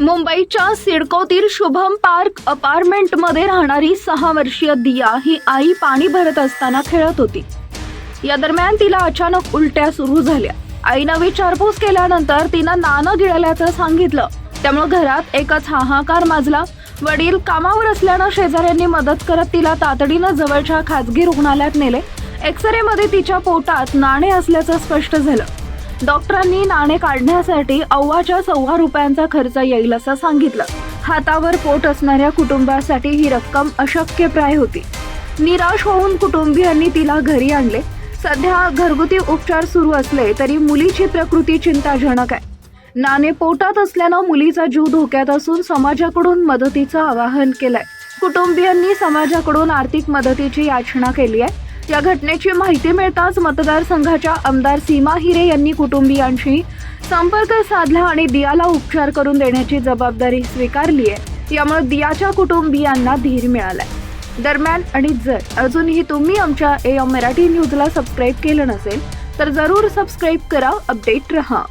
मुंबईच्या सिडकोतील शुभम पार्क अपार्टमेंटमध्ये राहणारी सहा वर्षीय दिया ही आई पाणी भरत असताना खेळत होती. या दरम्यान तिला अचानक उलट्या सुरू झाल्या. आईनं विचारपूस केल्यानंतर तिनं नाणं गिळल्याचं सांगितलं. त्यामुळे घरात एकच हाहाकार माजला. वडील कामावर असल्यानं शेजाऱ्यांनी मदत करत तिला तातडीनं जवळच्या खाजगी रुग्णालयात नेले. एक्सरे मध्ये तिच्या पोटात नाणे असल्याचं स्पष्ट झालं. डॉक्टरांनी नाणे काढण्यासाठी अव्वाच्या सव्वा रुपयांचा खर्च येईल असं सांगितलं. हातावर पोट असणाऱ्या कुटुंबासाठी ही रक्कम अशक्यप्राय होती. निराश होऊन कुटुंबियांनी तिला घरी आणले. सध्या घरगुती उपचार सुरू असले तरी मुलीची प्रकृती चिंताजनक आहे. नाणे पोटात असल्यानं मुलीचा जीव धोक्यात असून समाजाकडून मदतीचं आवाहन केलंय. कुटुंबियांनी समाजाकडून आर्थिक मदतीची याचना केली आहे. या घटनेची माहिती मिळताच मतदारसंघाच्या आमदार सीमा हिरे यांनी कुटुंबियांशी संपर्क साधला आणि दियाला उपचार करून देण्याची जबाबदारी स्वीकारली आहे यामुळे दियाच्या कुटुंबियांना धीर मिळालाय. दरम्यान आणि जर अजूनही तुम्ही आमच्या ए मराठी न्यूजला सबस्क्राईब केलं नसेल तर जरूर सबस्क्राईब करा अपडेट रहा.